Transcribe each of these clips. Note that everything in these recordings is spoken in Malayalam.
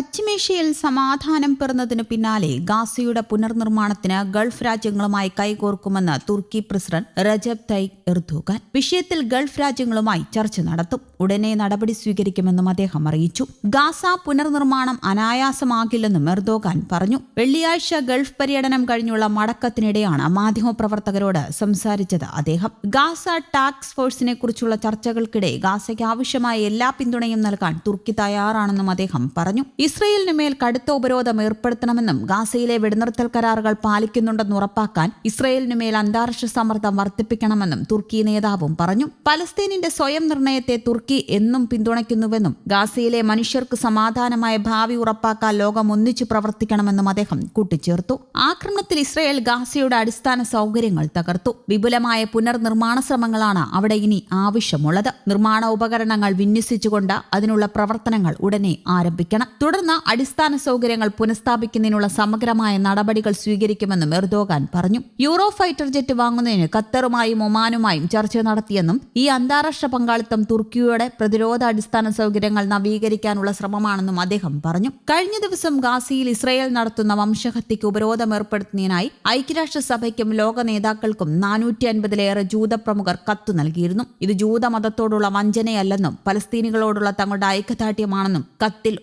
പശ്ചിമേഷ്യയിൽ സമാധാനം പിറന്നതിനു പിന്നാലെ ഗാസയുടെ പുനർനിർമ്മാണത്തിന് ഗൾഫ് രാജ്യങ്ങളുമായി കൈകോർക്കുമെന്ന് തുർക്കി പ്രസിഡന്റ് റജബ് തൈബ് എർദോഗാൻ. വിഷയത്തിൽ ഗൾഫ് രാജ്യങ്ങളുമായി ചർച്ച നടത്തും. ഉടനെ നടപടി സ്വീകരിക്കുമെന്നും അദ്ദേഹം അറിയിച്ചു. ഗാസ പുനർനിർമ്മാണം അനായാസമാകില്ലെന്നും എർദോഗാൻ പറഞ്ഞു. വെള്ളിയാഴ്ച ഗൾഫ് പര്യടനം കഴിഞ്ഞുള്ള മടക്കത്തിനിടെയാണ് മാധ്യമപ്രവർത്തകരോട് സംസാരിച്ചത് അദ്ദേഹം. ഗാസ ടാക്സ് ഫോഴ്സിനെ കുറിച്ചുള്ള ചർച്ചകൾക്കിടെ ഗാസയ്ക്ക് ആവശ്യമായ എല്ലാ പിന്തുണയും നൽകാൻ തുർക്കി തയ്യാറാണെന്നും അദ്ദേഹം പറഞ്ഞു. ഇസ്രയേലിന് മേൽ കടുത്ത ഉപരോധം ഏർപ്പെടുത്തണമെന്നും ഗാസയിലെ വെടിനിർത്തൽ കരാറുകൾ പാലിക്കുന്നുണ്ടെന്ന് ഉറപ്പാക്കാൻ ഇസ്രയേലിന് മേൽ അന്താരാഷ്ട്ര സമ്മർദ്ദം വർദ്ധിപ്പിക്കണമെന്നും തുർക്കി നേതാവും പറഞ്ഞു. പലസ്തീനിന്റെ സ്വയം നിർണയത്തെ തുർക്കി എന്നും പിന്തുണയ്ക്കുന്നുവെന്നും ഗാസയിലെ മനുഷ്യർക്ക് സമാധാനമായ ഭാവി ഉറപ്പാക്കാൻ ലോകം ഒന്നിച്ചു പ്രവർത്തിക്കണമെന്നും അദ്ദേഹം കൂട്ടിച്ചേർത്തു. ആക്രമണത്തിൽ ഇസ്രയേൽ ഗാസയുടെ അടിസ്ഥാന സൗകര്യങ്ങൾ തകർത്തു. വിപുലമായ പുനർനിർമ്മാണ ശ്രമങ്ങളാണ് അവിടെ ഇനി ആവശ്യമുള്ളത്. നിർമ്മാണ ഉപകരണങ്ങൾ വിന്യസിച്ചുകൊണ്ട് അതിനുള്ള പ്രവർത്തനങ്ങൾ ഉടനെ ആരംഭിക്കണം. തുടർന്ന് അടിസ്ഥാന സൗകര്യങ്ങൾ പുനഃസ്ഥാപിക്കുന്നതിനുള്ള സമഗ്രമായ നടപടികൾ സ്വീകരിക്കുമെന്നും എർദോഗാൻ പറഞ്ഞു. യൂറോ ഫൈറ്റർ ജെറ്റ് വാങ്ങുന്നതിന് ഖത്തറുമായും ഒമാനുമായും ചർച്ച നടത്തിയെന്നും ഈ അന്താരാഷ്ട്ര പങ്കാളിത്തം തുർക്കിയുടെ പ്രതിരോധ അടിസ്ഥാന സൗകര്യങ്ങൾ നവീകരിക്കാനുള്ള ശ്രമമാണെന്നും അദ്ദേഹം പറഞ്ഞു. കഴിഞ്ഞ ദിവസം ഗാസിയിൽ ഇസ്രയേൽ നടത്തുന്ന വംശഹത്യയ്ക്ക് ഉപരോധം ഏർപ്പെടുത്തുന്നതിനായി ഐക്യരാഷ്ട്രസഭയ്ക്കും ലോക നേതാക്കൾക്കും നാനൂറ്റി അൻപതിലേറെ ജൂത പ്രമുഖർ കത്തു നൽകിയിരുന്നു. ഇത് ജൂത മതത്തോടുള്ള വഞ്ചനയല്ലെന്നും പലസ്തീനികളോടുള്ള തങ്ങളുടെ ഐക്യദാർഢ്യമാണെന്നും കത്തിൽ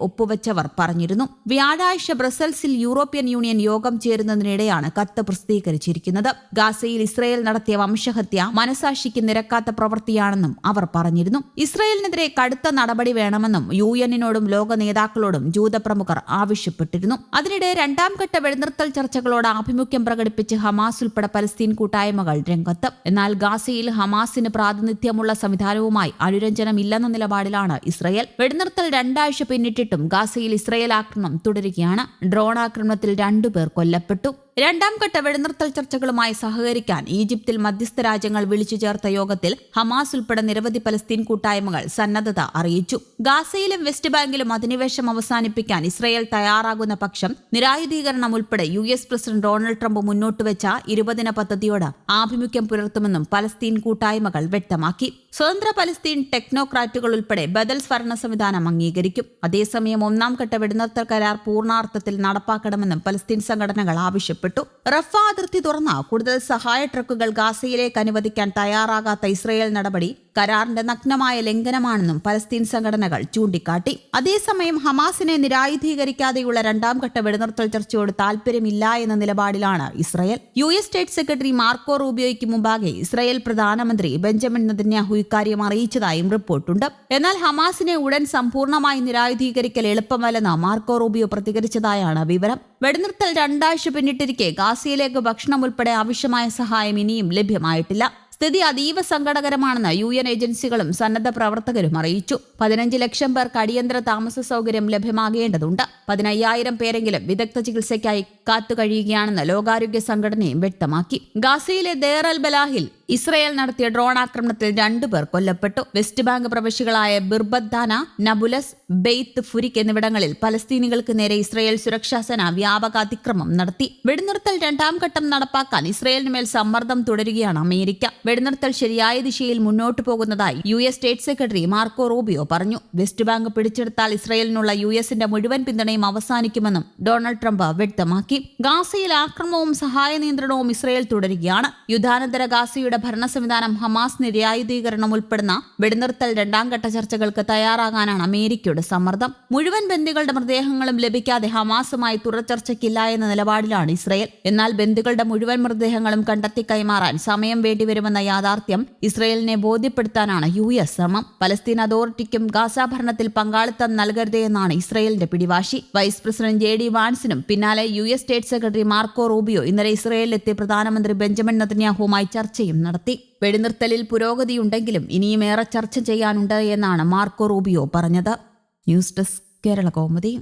ഒപ്പുവെച്ചവർ പറഞ്ഞിരുന്നു. വ്യാഴാഴ്ച ബ്രസൽസിൽ യൂറോപ്യൻ യൂണിയൻ യോഗം ചേരുന്നതിനിടെയാണ് കത്ത് പ്രസിദ്ധീകരിച്ചിരിക്കുന്നത്. ഗാസയിൽ ഇസ്രയേൽ നടത്തിയ വംശഹത്യ മനസാക്ഷിക്ക് നിരക്കാത്ത പ്രവൃത്തിയാണെന്നും അവർ പറഞ്ഞിരുന്നു. ഇസ്രയേലിനെതിരെ കടുത്ത നടപടി വേണമെന്നും യു എന്നിനോടും ലോക നേതാക്കളോടും ജൂതപ്രമുഖർ ആവശ്യപ്പെട്ടിരുന്നു. അതിനിടെ രണ്ടാം ഘട്ട വെടിനിർത്തൽ ചർച്ചകളോട് ആഭിമുഖ്യം പ്രകടിപ്പിച്ച് ഹമാസ് ഉൾപ്പെടെ പലസ്തീൻ കൂട്ടായ്മകൾ രംഗത്ത്. എന്നാൽ ഗാസയിൽ ഹമാസിന് പ്രാതിനിധ്യമുള്ള സംവിധാനവുമായി അനുരഞ്ജനമില്ലെന്ന നിലപാടിലാണ് ഇസ്രയേൽ. വെടിനിർത്തൽ രണ്ടാഴ്ച പിന്നിട്ടിട്ടും ഗാസയിൽ ഇസ്രയേൽ ആക്രമണം തുടരുകയാണ്. ഡ്രോൺ ആക്രമണത്തിൽ രണ്ടുപേർ കൊല്ലപ്പെട്ടു. രണ്ടാം ഘട്ട വെടിനിർത്തൽ ചർച്ചകളുമായി സഹകരിക്കാൻ ഈജിപ്തിൽ മധ്യസ്ഥ രാജ്യങ്ങൾ വിളിച്ചു ചേർത്ത യോഗത്തിൽ ഹമാസ് ഉൾപ്പെടെ നിരവധി പലസ്തീൻ കൂട്ടായ്മകൾ സന്നദ്ധത അറിയിച്ചു. ഗാസയിലും വെസ്റ്റ് ബാങ്കിലും അധിനിവേശം അവസാനിപ്പിക്കാൻ ഇസ്രയേൽ തയ്യാറാകുന്ന പക്ഷം നിരായുധീകരണം ഉൾപ്പെടെ U S president Donald Trump മുന്നോട്ട് വെച്ച ഇരുപതിന പദ്ധതിയോട് ആഭിമുഖ്യം പുലർത്തുമെന്നും പലസ്തീൻ കൂട്ടായ്മകൾ വ്യക്തമാക്കി. സ്വതന്ത്ര പലസ്തീൻ ടെക്നോക്രാറ്റുകൾ ഉൾപ്പെടെ ബദൽ ഭരണ സംവിധാനം അംഗീകരിക്കും. അതേസമയം ഒന്നാം ഘട്ട വെടിനിർത്തൽ കരാർ പൂർണാർത്ഥത്തിൽ നടപ്പാക്കണമെന്നും പലസ്തീൻ സംഘടനകൾ ആവശ്യപ്പെട്ടു. റഫ അതിർത്തി തുറന്ന കൂടുതൽ സഹായ ട്രക്കുകൾ ഗാസയിലേക്ക് അനുവദിക്കാൻ തയ്യാറാകാത്ത ഇസ്രയേൽ നടപടി കരാറിന്റെ നഗ്നമായ ലംഘനമാണെന്നും പലസ്തീൻ സംഘടനകൾ ചൂണ്ടിക്കാട്ടി. അതേസമയം ഹമാസിനെ നിരായുധീകരിക്കാതെയുള്ള രണ്ടാം ഘട്ട വെടിനിർത്തൽ ചർച്ചയോട് താൽപര്യമില്ല എന്ന നിലപാടിലാണ് Israel. U S state secretary Marco റൂബിയോയ്ക്ക് മുമ്പാകെ ഇസ്രയേൽ പ്രധാനമന്ത്രി ബെഞ്ചമിൻ നെതന്യാഹു ഇക്കാര്യം അറിയിച്ചതായും റിപ്പോർട്ടുണ്ട്. എന്നാൽ ഹമാസിനെ ഉടൻ സമ്പൂർണമായി നിരായുധീകരിക്കൽ എളുപ്പമല്ലെന്ന് മാർക്കോ റൂബിയോ പ്രതികരിച്ചതായാണ് വിവരം. വെടിനിർത്തൽ രണ്ടാഴ്ച പിന്നിട്ടിരിക്കെ ഗാസയിലേക്ക് ഭക്ഷണം ഉൾപ്പെടെ ആവശ്യമായ സഹായം ഇനിയും ലഭ്യമായിട്ടില്ല. സ്ഥിതി അതീവ സങ്കടകരമാണെന്ന് യു എൻ ഏജൻസികളും സന്നദ്ധ പ്രവർത്തകരും അറിയിച്ചു. പതിനഞ്ച് ലക്ഷം പേർക്ക് അടിയന്തര താമസ സൗകര്യം ലഭ്യമാകേണ്ടതുണ്ട്. പതിനയ്യായിരം പേരെങ്കിലും വിദഗ്ധ ചികിത്സയ്ക്കായി കാത്തുകഴിയുകയാണെന്ന് ലോകാരോഗ്യ സംഘടനയും വ്യക്തമാക്കി. ഗാസയിലെ ദേർ അൽ ബലാഹിൽ ഇസ്രയേൽ നടത്തിയ ഡ്രോൺ ആക്രമണത്തിൽ രണ്ടുപേർ കൊല്ലപ്പെട്ടു. വെസ്റ്റ് ബാങ്ക് പ്രവിശ്യകളായ ബിർബദ്ദാന നബുലസ് ബെയ്ത്ത് ഫുരിക് എന്നിവിടങ്ങളിൽ പലസ്തീനികൾക്ക് നേരെ ഇസ്രയേൽ സുരക്ഷാ സേന വ്യാപക അതിക്രമം നടത്തി. വെടിനിർത്തൽ രണ്ടാം ഘട്ടം നടപ്പാക്കാൻ ഇസ്രയേലിന് മേൽ സമ്മർദ്ദം തുടരുകയാണ് അമേരിക്ക. വെടിനിർത്തൽ ശരിയായ ദിശയിൽ മുന്നോട്ടു പോകുന്നതായി U S state secretary Marco Rubio പറഞ്ഞു. വെസ്റ്റ് ബാങ്ക് പിടിച്ചെടുത്താൽ ഇസ്രയേലിനുള്ള യു എസിന്റെ മുഴുവൻ പിന്തുണയും അവസാനിക്കുമെന്നും ഡൊണാൾഡ് ട്രംപ് വ്യക്തമാക്കി. ഗാസയിൽ ആക്രമവും സഹായ നിയന്ത്രണവും ഇസ്രയേൽ തുടരുകയാണ്. യുദ്ധാനന്തര ഗാസയുടെ ഭരണ സംവിധാനം ഹമാസ് നിര്യായുധീകരണം ഉൾപ്പെടുന്ന വെടിനിർത്തൽ രണ്ടാം ഘട്ട ചർച്ചകൾക്ക് തയ്യാറാകാനാണ് അമേരിക്കയുടെ സമ്മർദ്ദം. മുഴുവൻ ബന്ദികളുടെ മൃതദേഹങ്ങളും ലഭിക്കാതെ ഹമാസുമായി തുറച്ചർച്ചയ്ക്കില്ല എന്ന നിലപാടിലാണ് ഇസ്രായേൽ. എന്നാൽ ബന്ദികളുടെ മുഴുവൻ മൃതദേഹങ്ങളും കണ്ടെത്തി കൈമാറാൻ സമയം വേണ്ടിവരുമെന്ന യാഥാർത്ഥ്യം ഇസ്രായേലിനെ ബോധ്യപ്പെടുത്താനാണ് യു എസ് ശ്രമം. പലസ്തീൻ അതോറിറ്റിക്കും ഗാസ ഭരണത്തിൽ പങ്കാളിത്തം നൽകരുതേ എന്നാണ് ഇസ്രയേലിന്റെ പിടിവാശി. വൈസ് പ്രസിഡന്റ് ജെ ഡി വാൻസിനും പിന്നാലെ U S state secretary Marco Rubio ഇന്നലെ ഇസ്രയേലിലെത്തി പ്രധാനമന്ത്രി ബെഞ്ചമിൻ നെതന്യാഹുമായി ചർച്ചയും നടത്തി. വെടിനിർത്തലിൽ പുരോഗതിയുണ്ടെങ്കിലും ഇനിയും ഏറെ ചർച്ച ചെയ്യാനുണ്ട് എന്നാണ് മാർക്കോ റൂബിയോ പറഞ്ഞത്. News desk Kerala Kaumudi.